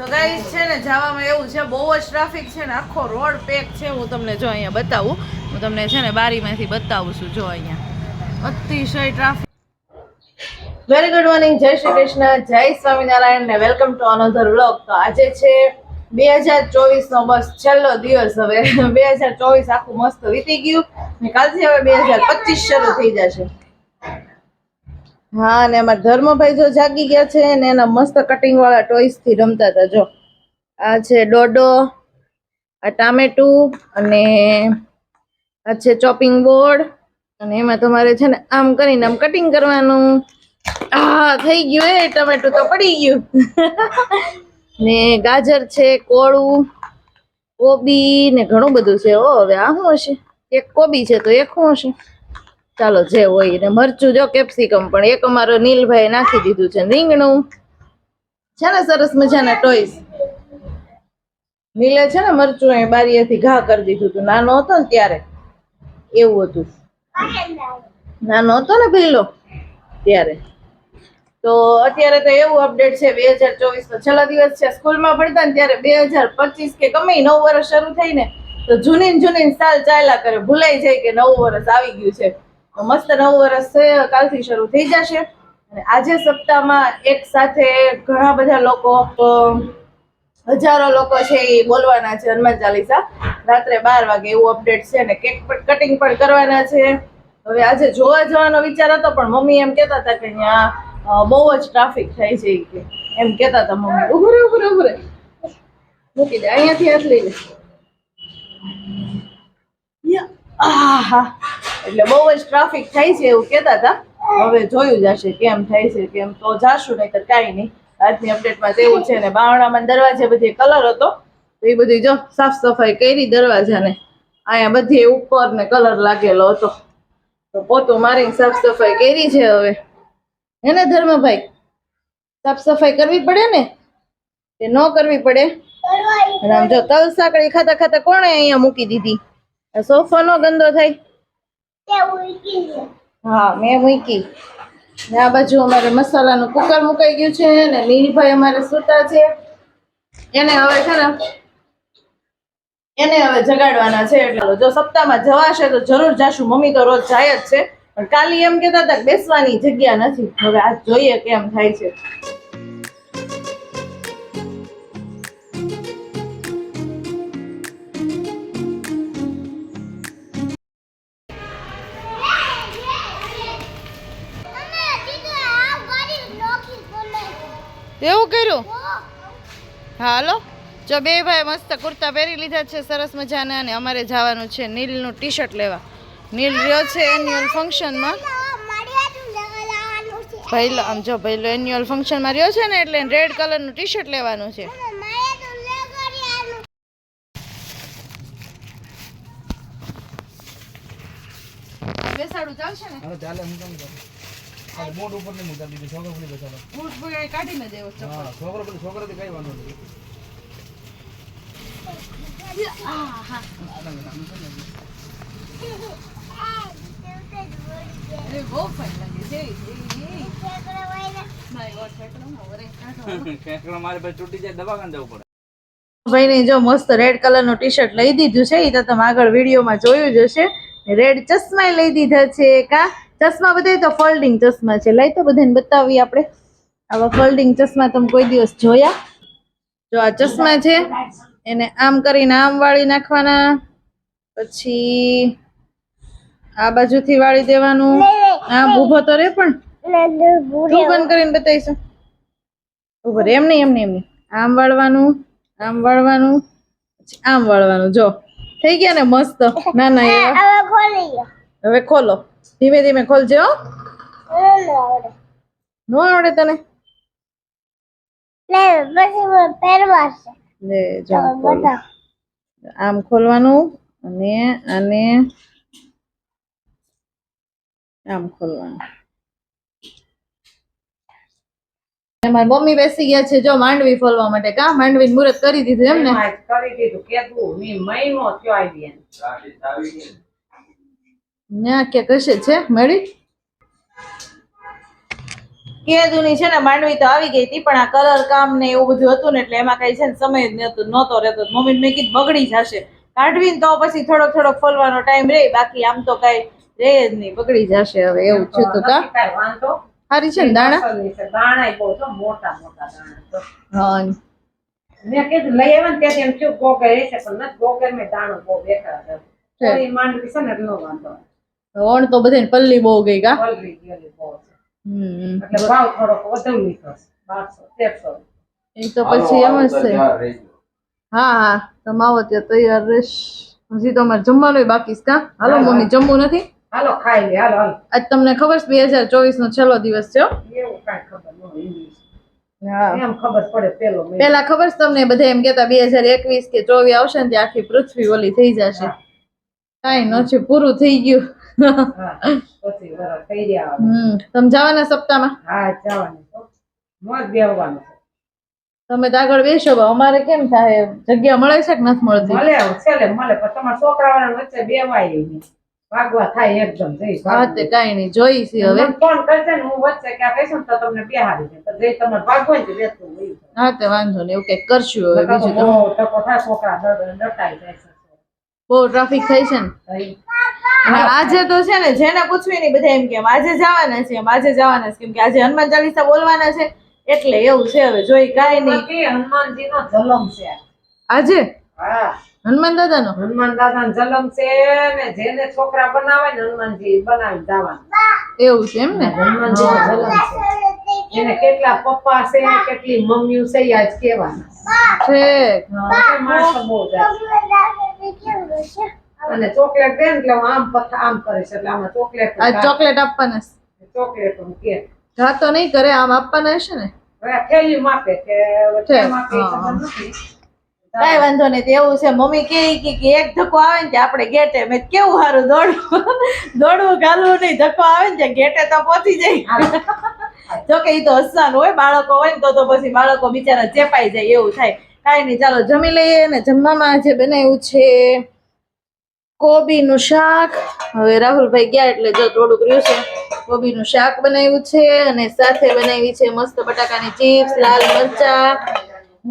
તો ગાઈસ છે ને, જવામાં એવું છે, બહુ જ ટ્રાફિક છે ને, આખો રોડ પેક છે, હું તમને જો અહીંયા બતાવું. હું તમને છે ને બારીમાંથી બતાવું છું, જો અહીંયા. અતિશય ટ્રાફિક વેરી ગુડ મોર્નિંગ જય શ્રી કૃષ્ણ, જય સ્વામિનારાયણ ને વેલકમ ટુ અનધર વ્લોગ તો આજે છે બે હજાર ચોવીસ નો બસ, છેલ્લો દિવસ હવે. બે હજાર ચોવીસ આખું મસ્ત વીતી ગયું ને કાલથી હવે બે હજાર પચીસ શરૂ થઈ જશે. હા અને અમારા ધર્મભાઈ જો જાગી ગયા છે ને એના મસ્ત કટિંગ વાળા ટોયસથી રમતા હતા, જો. આ છે ડોડો, આ ટામેટું અને આ છે ચોપિંગ બોર્ડ અને એમાં તમારે છે ને આમ કરીને આમ કટિંગ કરવાનું. હા થઈ ગયું એ ટમેટું તો પડી ગયું. ને ગાજર છે, કોળું, કોબી ને ઘણું બધું છે. ઓ, હવે આ શું હશે? એક કોબી છે તો એક શું હશે? ચાલો જે હોય ને મરચું, જો કેપ્સિકમ પણ. એક અમારો નીલભાઈ નાખી દીધું છે રીંગણું. છે ને સરસ મજાના ટોઈસ. નીલે છે ને મરચું એ બારીએથી ઘા કરી દીધું હતું. નાનો હતો ને ત્યારે. એવું હતું. નાનો હતો ને પેલો ત્યારે. તો અત્યારે તો એવું અપડેટ છે બે હજાર ચોવીસ નો છેલ્લો દિવસ છે સ્કૂલમાં ભણતા ને ત્યારે બે હજાર પચીસ કે ગમે નવ વર્ષ શરૂ થઈ ને તો જૂની જૂની સાલ ચાલ્યા કરે. ભૂલાઈ જાય કે નવું વર્ષ આવી ગયું છે. મસ્ત નવું વર્ષ કાલથી શરૂ થઈ જશે. અને આજે સપ્તાહમાં એક સાથે ઘણા બધા લોકો હજારો લોકો છે એ બોલવાના છે હનુમાન ચાલીસા. રાત્રે બાર વાગે એવું અપડેટ છે અને કેક પણ કટિંગ પણ કરવાના છે. હવે આજે જોવા જવાનો વિચાર હતો, પણ મમ્મી એમ કહેતા હતા કે અહીંયા બહુ જ ટ્રાફિક થાય છે કે. એમ કહેતા હતા મમ્મી. ઉભરે ઉભરે ઉભું રે ઉભું રે મૂકી દે, અહીંયાથી હાથ લઈ લે. આહા. એટલે બહુ જ ટ્રાફિક થાય છે એવું કહેતા હતા. હવે જોયું જશે કેમ થાય છે, કેમ તો જાશું નહીં કાંઈ નહીં. આજની અપડેટમાં તેવું છે ને બાવણામાં દરવાજે બધી કલર હતો. તો એ બધી જો સાફ સફાઈ કરી દરવાજાને. અહીંયા બધી ઉપર ને કલર લાગેલો હતો. તો પોતું મારીને સાફ સફાઈ કરી છે હવે. હે ને ધર્મભાઈ? સાફ સફાઈ કરવી પડે ને? કે ન કરવી પડે? રામ જો તલ સાંકળી ખાતા ખાતા કોણે અહીંયા મૂકી દીધી? સોફાનો ગંદો થાય. હા, મેં મૂકી. આ બાજુ અમારે મસાલાનું કુકર મુકાઈ ગયું છે ને નીલભાઈ અમારે સૂતા છે. એને હવે છે ને, એને હવે જગાડવાના છે એટલે જો સપ્તાહમાં જવાશે તો જરૂર જાશું. મમ્મી તો રોજ જાય જ છે. પણ કાલી એમ કહેતા હતા બેસવાની જગ્યા નથી. હવે આજ જોઈએ કેમ થાય છે. એવું કર્યું? હાલો. જો બે ભાઈ મસ્ત કુર્તા પહેરી લીધા છે, સરસ મજાના, અને અમારે જવાનું છે નીલનું ટી શર્ટ લેવા. નીલ રહ્યો છે એન્યુઅલ ફંક્શનમાં ભૈલો, આમ જો ભૈલો એન્યુઅલ ફંક્શનમાં રહ્યો છે ને, એટલે રેડ કલરનું ટી શર્ટ લેવાનું છે. બેસાડું, ચાલશે ને? ચાલે, હું કેમ મોઢ ઉપર નહીં મૂકતા બીજું છોકરો પેલી બેસાડો. બૂટ બૂટ કાઢીને દેવો હા છોકરો પેલી છોકરો કઈ વાંધો નથી. માં જો મસ્ત રેડ કલરનું ટી શર્ટ લઈ દીધું છે એ તો તમે આગળ વિડીયોમાં જોયું જ હશે. રેડ ચશ્મા લઈ દીધા છે કા ચશ્મા બધા તો ફોલ્ડિંગ ચશ્મા છે. લઈ તો બધાને બતાવીએ આપણે. આવા ફોલ્ડિંગ ચશ્મા તમે કોઈ દિવસ જોયા? જો આ ચશ્મા છે એને આમ કરીને આમ વાળી નાખવાના. પછી આ બાજુથી વાળી દેવાનું. આમ ઊભો તો રે પણ. તું બંધ કરીને બતાવીશું. ઊભો રે એમ નહીં એમ નહીં એમ નહીં આમ વાળવાનું આમ વાળવાનું પછી આમ વાળવાનું. જો થઈ ગયા ને મસ્ત. ના ના હવે ખોલો. ધીમે ધીમે ખોલજે. હો નો આવડે તને? લે જો આમ ખોલવાનું અને આને આમ ખોલવાનું. મારી મમ્મી બેસી ગયા છે જો માંડવી ફોલવા માટે. કા? માંડવી મુહૂર્ત કરી દીધું એમ ને કરી દીધું. કેતું મહિનો થયો આવી એને. કે કશે છે? મળી? કેદુની છે ને માંડવી તો આવી ગઈ હતી પણ આ કલર કામ ને એવું બધું હતું ને એટલે એમાં કઈ છે ને સમય જ નતો નહોતો રહેતો. મમ્મી મેં કીધું બગડી જશે. કાઢવી ને તો પછી થોડોક થોડોક ફોલવાનો ટાઈમ રહે બાકી આમ તો કઈ રહે જ નહીં. બગડી જશે હવે એવું છે તો કા? સારી છે ને દાણા? છે. બહુ છો મોટા મોટા દાણા હા. મેં કીધું લઈ આવ્યા ને ત્યાંથી એમ થયું ગોગર રહેશે પણ નથી ગોગર મેં દાણો બહુ બેઠા હતો. માંડવી છે ને એટલે ન વાંધો. ઓણ તો બધે પલ્લી બહુ ગઈ કા પલળી ગયેલી બહુ છે. હમ. એટલે ભાવ થોડોક વધુ લીધો બારસો તેરસો. એ તો પછી એમ જ છે. હા હા. તમે આવો ત્યાં તૈયાર રહેશ. હજી તો અમારે જમવાનું બાકી છે કા? હાલો મમ્મી જમવું નથી? હાલો ખાઈ લે હાલો હાલો. આજ તમને ખબર છે બે હજાર ચોવીસ નો છેલ્લો દિવસ છે એવું કાંઈ ખબર ન હોય ઇંગ્લિશ હા. એમ ખબર પડે પેલો ખબર છે તમને બધા એમ કેતા બે હજાર એકવીસ કે ચોવીસ આવશે ને ત્યાં આખી પૃથ્વી ઓલી થઈ જશે. કાંઈ નથી પૂરું થઈ ગયું. તમે જવાના સપ્તાહમાં? હા જવાનું. બેહવાનું તમે તો આગળ બેસો અમારે કેમ થાય? જગ્યા મળે છે કે નથી મળતી? મળે છેલ્લે મળે. પણ તમારા છોકરાઓના વચ્ચે બેવાય ભાગવા થાય એકદમ જઈ હા તે કાંઈ નહીં. જોઈ છે હવે. ફોન કરશે ને હું વચ્ચે ક્યાં કહીશ તો તમને બેહાડી દે તો તમારે ભાગવું હોય ને તો હોય. હા તે વાંધો નહીં. એવું કંઈક કરશું હવે. બીજું તો છોકરા જાય બહુ ટ્રાફિક થાય છે ને? આજે તો છે ને જેને પૂછવી નહીં બધા એમ કેમ આજે જવાના છે આજે જવાના છે. કેમ કે આજે હનુમાન ચાલીસા બોલવાના છે એટલે એવું છે હવે જોઈ કાંઈ નહીં. હનુમાનજી નો જલમ છે? આજે? હા. હનુમાન દાદાનો? હનુમાન દાદાનો જલમ છે ને જેને છોકરા બનાવે ને હનુમાનજી બનાવી જવાનું. એવું છે એમ ને? હનુમાનજી નો જલમ છે. એને કેટલા પપ્પા છે કેટલી મમ્મીઓ છે આજ કેવાના છે. માણસ બહુ જાય. અને ચોકલેટ દે એટલે હું આમ આમ કરીશ એટલે આમાં ચોકલેટ ચોકલેટ આપવાના છે. ચોકલેટ હું કે. હા તો નહીં કરે આમ આપવાના હશે ને? થેલી માપે કે. કાંઈ વાંધો નહીં એવું છે મમ્મી કે એક ધક્કો આવે ને આપણે ગેટે મેં કેવું સારું દોડવું? દોડવું ગાલવું નહીં ધક્કો આવે ને ગેટે તો પહોંચી જાય. જો કે એ તો હસવાનું હોય બાળકો હોય ને તો તો પછી બાળકો બિચારા ચેપાઈ જાય એવું થાય. કાંઈ નહીં ચાલો જમી લઈએ ને જમવામાં જે બનાવ્યું છે કોબીનું શાક. હવે રાહુલભાઈ ગયા એટલે જો થોડુંક રહ્યું છે. કોબીનું શાક બનાવ્યું છે અને સાથે બનાવી છે મસ્ત બટાકાની ચિપ્સ, લાલ મરચા,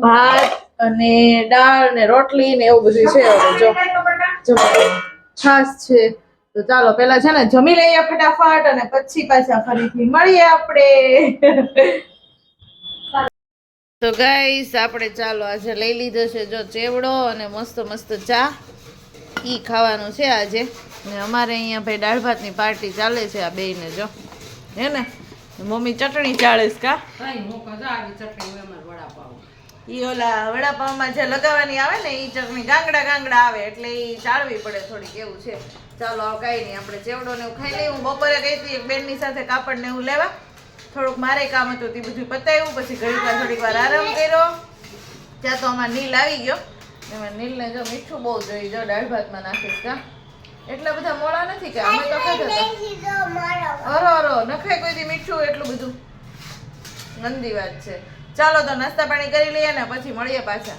ભાત અને દાળ ને રોટલી ને એવું બધું છે હવે જો. છાશ છે. તો ચાલો પેલા છે ને જમી લઈએ ફટાફટ અને પછી પાછા ફરીથી મળીએ આપણે. તો ગાઈસ આપણે ચાલો આજે લઈ લીધો છે જો ચેવડો અને મસ્ત મસ્ત ચા. ઈ ખાવાનું છે આજે. ને અમારે અહીંયા ભાઈ દાળ ભાતની પાર્ટી ચાલે છે આ બેયને જો. હે ને? મમ્મી ચટણી ચાળે છે કા? ઈ ઓલા વડાપાવમાં જે લગાવવાની આવે ને એ ચટણી ગાંગડા ગાંગડા આવે એટલે એ ચાળવી પડે થોડીક એવું છે. ચાલો કાંઈ નહીં આપણે ચેવડો ને એવું ખાઈ લઈએ. હું બપોરે ગઈ હતી એક બેનની સાથે કાપડ ને એવું લેવા. થોડુંક મારે કામ હતું તે બધું પતાવ્યું. પછી ઘડી વાર થોડીક વાર આરામ કર્યો. ત્યાં તો અમારે નીલ આવી ગયો. એમાં નીલને જો મીઠું બહુ જોઈ જો દાળ ભાતમાં નાખીશ કા? એટલા બધા મોળા નથી કે અમે તો ખાતા અરો અરો નખાય કોઈ દી મીઠું એટલું બધું. ગંદી વાત છે. ચાલો તો નાસ્તા પાણી કરી લઈએ ને પછી મળીએ પાછા.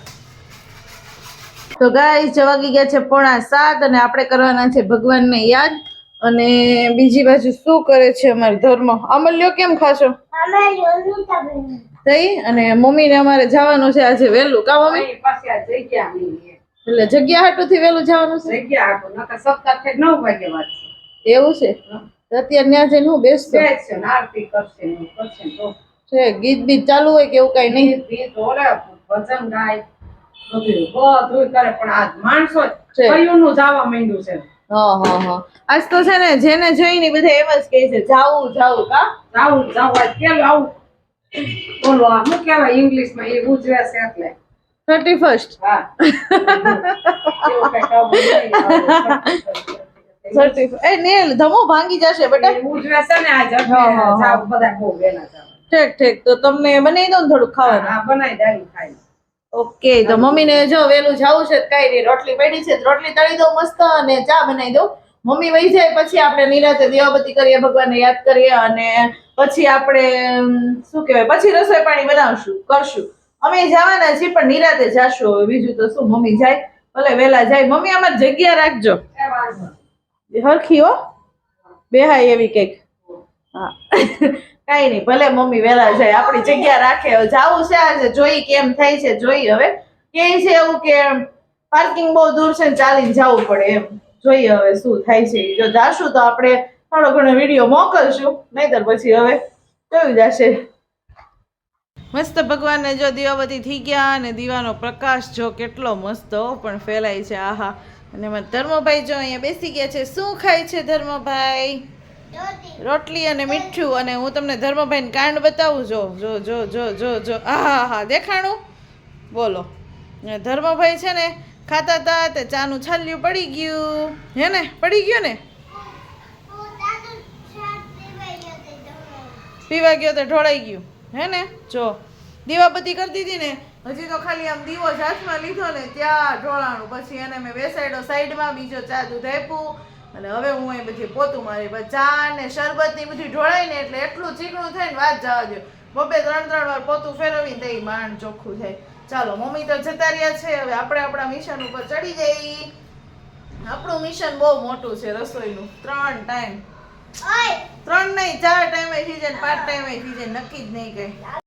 તો ગાય જવાગી ગયા છે પોણા સાત અને આપણે કરવાના છે ભગવાનને યાદ. અને બીજી બાજુ શું કરે છે અમારો ધર્મ? અમલ્યો કેમ ખાશો? થઈ અને મમ્મીને અમારે જવાનું છે આજે વહેલું. કા મમ્મી? અહીં આ જગ્યા નહીં એટલે જગ્યા હાટુથી વહેલું જવાનું છે? જગ્યા આપો નકર સપ્તાહથી નવ વાગે વાત છે. એવું છે? અત્યારે ત્યાં જઈને હું બેસતો? બેસશે ને આરતી કરશે ને કરશે તો. છે ગીત બીત ચાલુ હોય કે એવું કઈ નહીં? ગીત ભજન ગાય બધું. બધું કરે પણ આ માણસો છે. કયુંનું જવા માંડ્યું છે. હા હા હા. આજ તો છે ને જેને જોઈને બધા એમ જ કહે છે જાવું જાવું કા? જાવું જાવું આજ કેમ આવું. બોલો શું કહેવાય ઇંગ્લિશમાં? એ ઉજવે છે એટલે. થર્ટી ફર્સ્ટ હા. એવું કંઈક આવું નહીં આવે. થર્ટી એ નીલ ધમો ભાંગી જશે બેટા. ઉજવે છે ને આજ. જાવ બધા બહુ વહેલા જાવ. ઠીક ઠીક. તો તમને બનાવી દો ને થોડું ખાવાનું. હા બનાવી દારી ખાઈ ઓકે તો મમ્મીને જો વેલું જાવું છે કાંઈ નહીં. રોટલી પડી છે રોટલી તળી દઉં મસ્ત અને ચા બનાવી દઉં. મમ્મી વહી જાય પછી આપણે નિરાતે દીવાબત્તી કરીએ ભગવાનને યાદ કરીએ અને પછી આપણે શું કહેવાય પછી રસોઈ પાણી બનાવશું કરશું. અમે જવાના છીએ પણ નિરાતે જાશું હવે. બીજું તો શું મમ્મી જાય ભલે વહેલા જાય. મમ્મી અમારે જગ્યા રાખજો. હરખી હો. બેહાય એવી કંઈક. હા. કઈ નહીં ભલે મમ્મી વહેલા જાય આપણી જગ્યા રાખે. જવું છે આજે જોઈ કેમ થાય છે જોઈ હવે. કે છે એવું કે પાર્કિંગ બહુ દૂર છે ને ચાલીને જવું પડે એમ. જોઈએ હવે શું થાય છે જો જાશું તો આપણે થોડો ઘણો વીડિયો મોકલશું નહીતર પછી હવે જોયું જશે. મસ્ત ભગવાનને જો દીવાબત્તી થઈ ગયા અને દીવાનો પ્રકાશ જો કેટલો મસ્ત પણ ફેલાય છે આહા. અને એમાં ધર્મભાઈ જો અહીંયા બેસી ગયા છે શું ખાય છે ધર્મભાઈ? રોટલી. અને મીઠું અને હું તમને ધર્મભાઈ કાંડ બતાવું જો જો જો જો જો જો. આહા હા દેખાણું? બોલો. ધર્મભાઈ છે ને ખાતા હતા તે ચાનું છાલ્યું પડી ગયું. હે ને? પડી ગયું ને? પીવા ગયો તો ઢોળાઈ ગયું. હે ને? જો, દીવાબત્તી કરતી હતી ને, હજી તો ખાલી આમ દીવો જ હાથમાં લીધો ને, ત્યાં ઢોળાણું. પછી એને મેં બેસાડ્યો સાઈડમાં, બીજો ચા દૂધ આપ્યું. અને હવે હું એ બધી પોતું મારી ચા ને શરબતની બધી ઢોળાય ને એટલે એટલું ચીકણું થાય ને વાત જવા દો બબે ત્રણ ત્રણ વાર પોતું ફેરવીને દઈ માંડ ચોખ્ખું થાય. ચાલો મમ્મી તો જતા રહ્યા છે. હવે આપણે આપણા મિશન ઉપર ચડી જઈ આપણું મિશન બહુ મોટું છે રસોઈનું. ત્રણ ટાઈમ ત્રણ નહીં ચાર ટાઈમે થઈ જાય પાંચ ટાઈમે થઈ જાય નક્કી જ નહીં કઈ.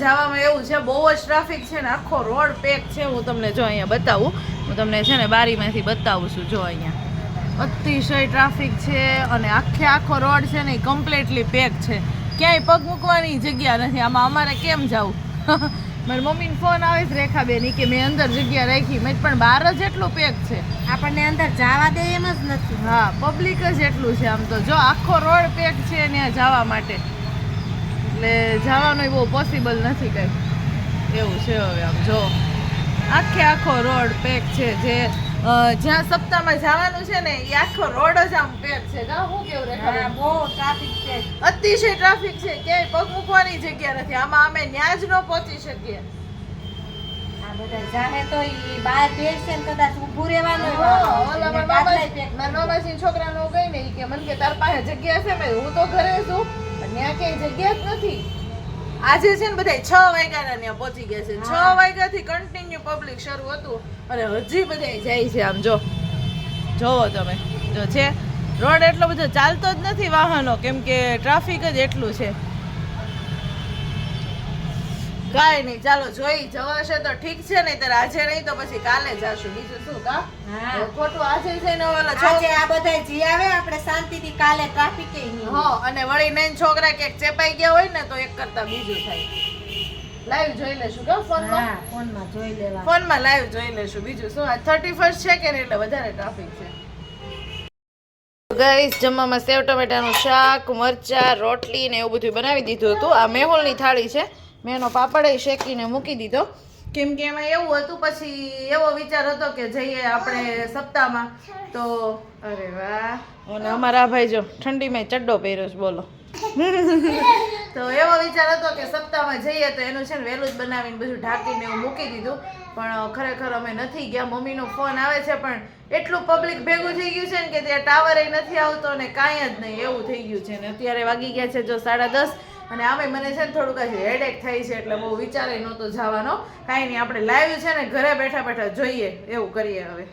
જવામાં એવું છે બહુ જ ટ્રાફિક છે ને આખો રોડ પેક છે હું તમને જો અહીંયા બતાવું. હું તમને છે ને બારીમાંથી બતાવું છું જો અહીંયા. અતિશય ટ્રાફિક છે અને આખે આખો રોડ છે ને કમ્પ્લીટલી પેક છે. ક્યાંય પગ મૂકવાની જગ્યા નથી. આમાં અમારે કેમ જવું? મારી મમ્મીને ફોન આવે છે રેખાબેન કે મેં અંદર જગ્યા રાખી. મેં પણ બહાર જ એટલું પેક છે. આપણને અંદર જવા દે એમ જ નથી. હા પબ્લિક જ એટલું છે આમ તો. જો આખો રોડ પેક છે ત્યાં જવા માટે. એટલે જવાનું બહુ પોસિબલ નથી કંઈ. એવું છે હવે આમ જો. આખે આખો રોડ પેક છે જે જ્યાં સપ્તાહમાં જવાનું છે ને એ આખો રોડ જ આમ પેક છે. કા હું કેવું રે બહુ ટ્રાફિક છે. અતિશય ટ્રાફિક છે. ક્યાંય પગ મૂકવાની જગ્યા નથી. આમાં અમે ન્યાજ જ ન પહોંચી શકીએ. બધા જાહે તો ઈ બહાર બેસશે ને કદાચ ઊભું રહેવાનું ઓલા મારા મામા- મારા મામાજીના છોકરાનો ગઈ ને ઈ કે મને કે તાર પાસે જગ્યા છે મેં. હું તો ઘરે છું પણ ત્યાં ક્યાંય જગ્યા જ નથી. આજે છે ને બધા છ વાગ્યાના ત્યાં પહોંચી ગયા છે. છ વાગ્યાથી કન્ટિન્યુ પબ્લિક શરૂ હતું. અને હજી બધા જાય છે આમ જો. જોવો તમે. જો છે. રોડ એટલો બધો ચાલતો જ નથી વાહનો કેમ કે ટ્રાફિક જ એટલું છે. કાંઈ નહીં ચાલો જોઈ જવાશે તો ઠીક છે નહીં ત્યારે આજે નહીં તો પછી કાલે જશું. બીજું શું કા? ખોટું આજે છે ને ઓલા આજે આ બધા જી આવે આપણે શાંતિથી કાલે ટ્રાફિક નહીં. હા અને વળી નઈ છોકરા કે ચેપાઈ ગયા હોય ને તો એક કરતા બીજું થાય. લાઈવ જોઈ લેશું કે ફોનમાં? ફોન ફોનમાં જોઈ લેવા ફોનમાં લાઈવ જોઈ લેશું. બીજું શું? આ થર્ટી ફર્સ્ટ છે કે નહીં એટલે વધારે ટ્રાફિક છે. ગાઈસ જમવામાં સેવ ટમેટાનું શાક મરચા રોટલી ને એવું બધું બનાવી દીધું હતું. આ મેહુલની થાળી છે. મેં એનો પાપડ શેકીને મૂકી દીધો. કેમ કે એમાં એવું હતું પછી એવો વિચાર હતો કે જઈએ આપણે સપ્તાહમાં. તો અરે વાહ. અને અમારા ભાઈ જો ઠંડીમાં ચડ્ડો પહેર્યો છે બોલો. તો એવો વિચાર હતો કે સપ્તાહમાં જઈએ તો એનું છે ને વહેલું જ બનાવીને બધું ઢાંકીને એવું મૂકી દીધું. પણ ખરેખર અમે નથી ગયા. મમ્મીનો ફોન આવે છે પણ એટલું પબ્લિક ભેગું થઈ ગયું છે ને કે ત્યાં ટાવરે નથી આવતો ને કાંઈ જ નહીં. એવું થઈ ગયું છે ને અત્યારે વાગી ગયા છે જો સાડા દસ. અને આવે મને છે ને થોડુંક હજી હેડેક થઈ છે એટલે બહુ વિચારે નહોતો જવાનો. કાંઈ નહીં, આપણે લાઈવ છે ને ઘરે બેઠા બેઠા જોઈએ, એવું કરીએ હવે.